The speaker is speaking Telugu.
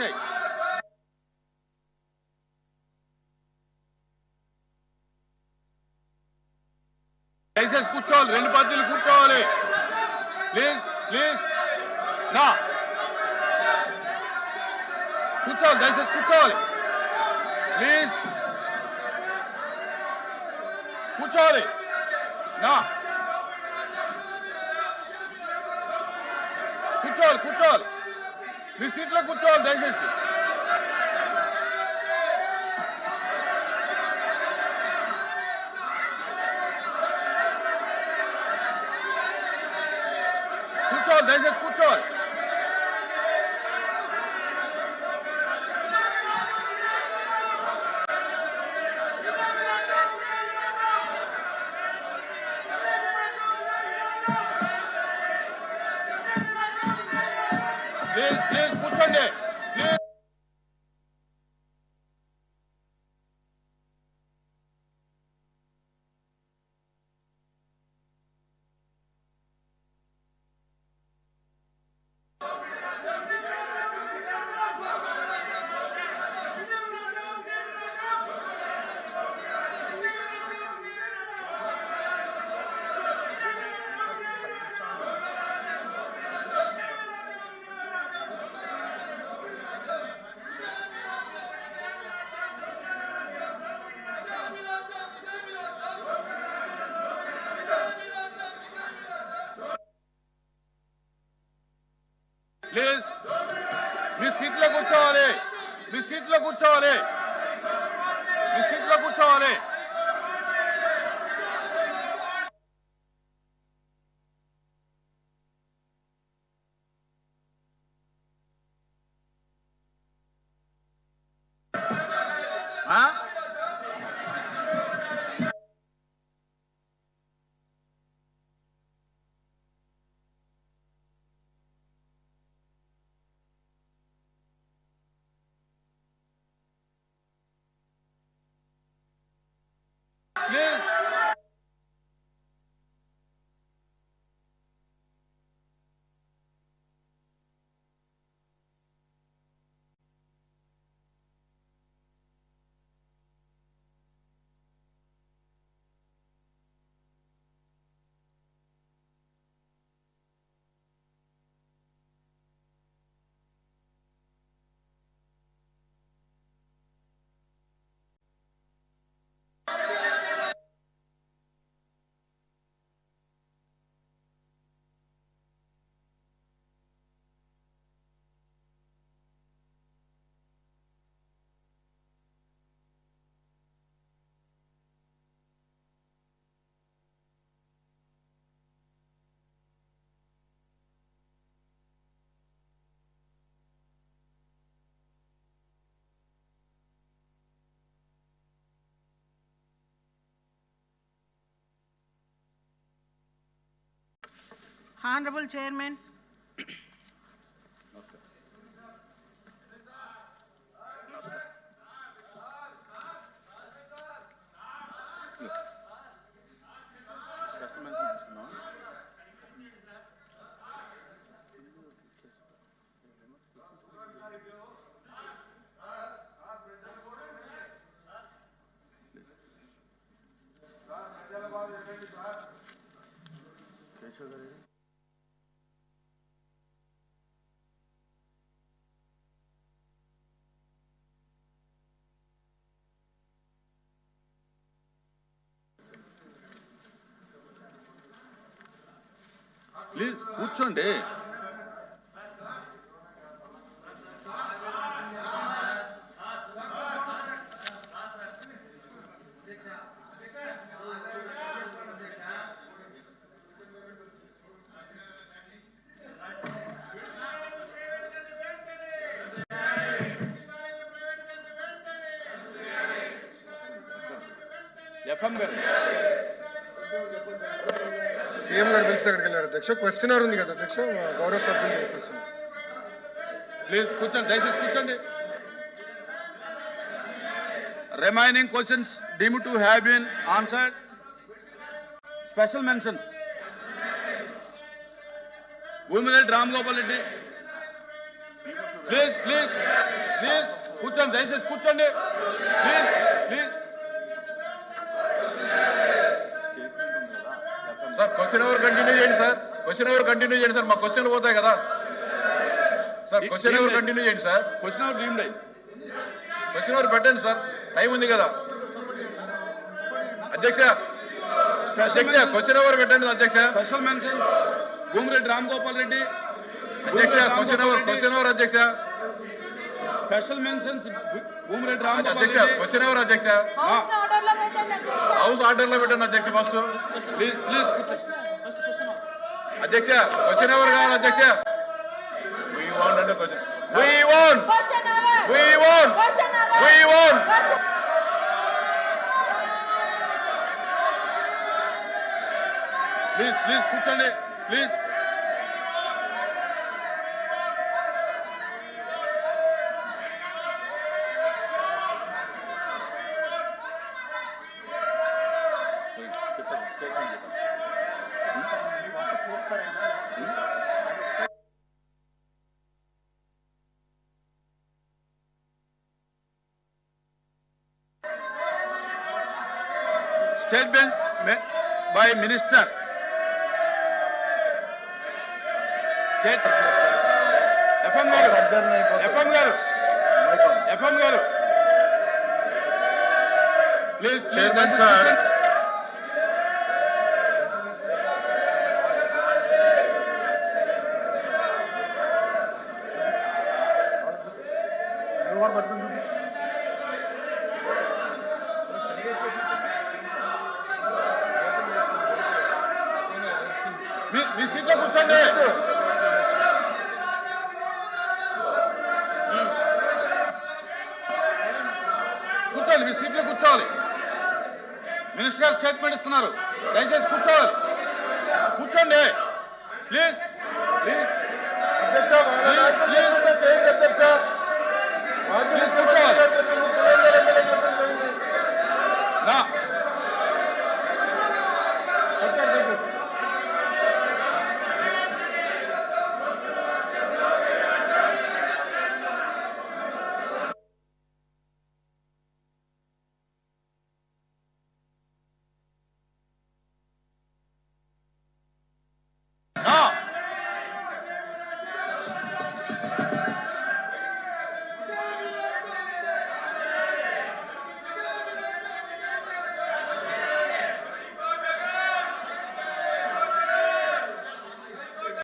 తీసేయ్ దయచేసి కూర్చోవాలి. రెండు పద్ధతులు కూర్చోవాలి. ప్లీజ్ ప్లీజ్ నా. కూర్చోవాలి దయచేసి కూర్చోవాలి. ప్లీజ్ కూర్చోవాలి. నా. కూర్చోవాలి కూర్చోవాలి. మీ సీట్లో కూర్చోవాలి దయచేసి. కూర్చోవాలి దయచేసి కూర్చోవాలి. ప్లీజ్ ప్లీజ్ కూర్చోండి. ప్లీజ్ ప్లీజ్ మీ సీట్లో కూర్చోవాలి మీ సీట్లో కూర్చోవాలి మీ సీట్లో కూర్చోవాలి ప్లీజ్ Honorable Chairman, कैसे करेगा ప్లీజ్ కూర్చోండి. ఎఫ్ఎం గారు. సీఎం గారు పిలిస్తే అక్కడికి వెళ్ళారు. అధ్యక్ష క్వశ్చనర్ ఉంది కదా అధ్యక్ష గౌరవ సభ్యులు క్వశ్చన్ ప్లీజ్ కూర్చోండి దయచేసి కూర్చోండి. Remaining questions deem to have been answered special mentions Bhumireddy Ram Gopal Reddy please please please కూర్చోండి దయచేసి కూర్చోండి. ప్లీజ్ సార్ క్వశ్చన్ ఎవరు కంటిన్యూ చేయండి సార్. క్వశ్చన్ ఎవరు కంటిన్యూ చేయండి సార్. మా క్వశ్చన్లు పోతాయి కదా. సార్ క్వశ్చన్ ఎవరు కంటిన్యూ చేయండి సార్. క్వశ్చన్ అవర్ డీమ్డ్ అయింది క్వశ్చన్ ఎవరు పెట్టండి సార్. టైం ఉంది కదా. అధ్యక్ష అధ్యక్ష క్వశ్చన్ ఎవరు పెట్టండి అధ్యక్ష. Special mention Bhumireddy Ram Gopal Reddy. అధ్యక్ష క్వశ్చన్ ఎవరు క్వశ్చన్ ఎవరు అధ్యక్ష. స్పెషల్ మెన్షన్స్ భూమిరెడ్డి రామ్ అధ్యక్ష. క్వశ్చన్ ఎవరు అధ్యక్ష హౌస్ ఆర్డర్లో పెట్టండి అధ్యక్ష ఫస్ట్. ప్లీజ్ ప్లీజ్ అధ్యక్ష క్వశ్చన్ ఎవరు కావాలి అధ్యక్ష? వీ వాంట్ అంటే question. We want we want we want please please కూర్చోండి. Please statement by minister FM గారు ఎఫ్ఎం గారు ఎఫ్ఎం గారు ప్లీజ్ Chairman, sir. మీ మీ సీట్లో కూర్చోండి కూర్చోండి మీ సీట్లో కూర్చోవాలి మినిస్టర్ గారు స్టేట్మెంట్ ఇస్తున్నారు దయచేసి కూర్చోవాలి కూర్చోండి ప్లీజ్ ప్లీజ్ ప్లీజ్ కూర్చోవాలి